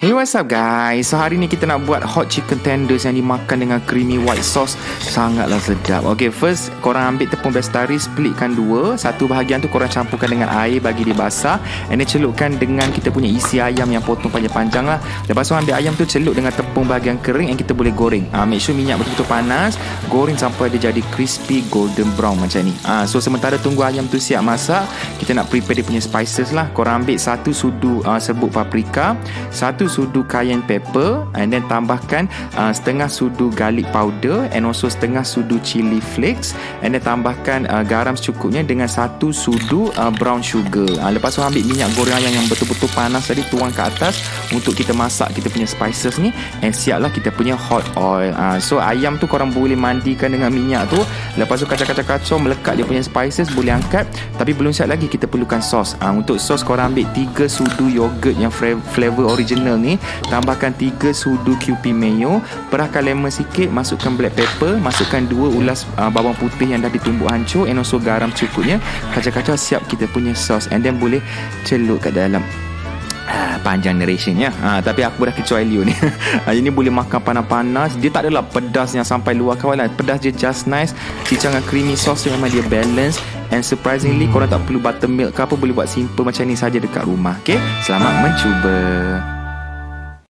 Hey what's up guys? So hari ni kita nak buat hot chicken tenders Yang dimakan dengan creamy white sauce. Sangatlah sedap. Okay first Korang ambil tepung bestari Splitkan dua. Satu bahagian tu korang campurkan dengan air Bagi dia basah. And then celupkan dengan Kita punya isi ayam Yang potong panjang-panjang lah. Lepas tu ambil ayam tu Celup dengan tepung bahagian kering Yang kita boleh goreng. Ha, Make sure minyak betul-betul panas Goreng sampai dia jadi crispy golden brown macam ni ha, So sementara tunggu ayam tu siap masak Kita nak prepare dia punya spices lah Korang ambil satu sudu uh, sebut paprika Satu sudu cayenne pepper and then tambahkan uh, setengah sudu garlic powder and also setengah sudu chili flakes and then tambahkan uh, garam secukupnya dengan satu sudu uh, brown sugar. Uh, lepas tu ambil minyak goreng ayam yang betul-betul panas tadi tuang ke atas untuk kita masak kita punya spices ni and siaplah kita punya hot oil. Uh, so ayam tu korang boleh mandikan dengan minyak tu. Lepas tu kacau-kacau-kacau melekat dia punya spices boleh angkat. Tapi belum siap lagi kita perlukan sos. Uh, untuk sos korang ambil 3 sudu yogurt yang flavor original ni. Tambahkan 3 sudu QP mayo. Perahkan lemon sikit masukkan black pepper. Masukkan 2 ulas uh, bawang putih yang dah ditumbuk hancur. And also garam cukupnya. Kacau-kacau siap kita punya sos. And then boleh celup kat dalam panjang narration ya. Ha, tapi aku dah kecuali Leo ni. ha, ini boleh makan panas-panas. Dia tak adalah pedas yang sampai luar kawalan. Pedas dia just nice. Cicang dengan creamy sauce dia memang dia balance. And surprisingly korang tak perlu buttermilk ke apa boleh buat simple macam ni saja dekat rumah. Okay? Selamat mencuba.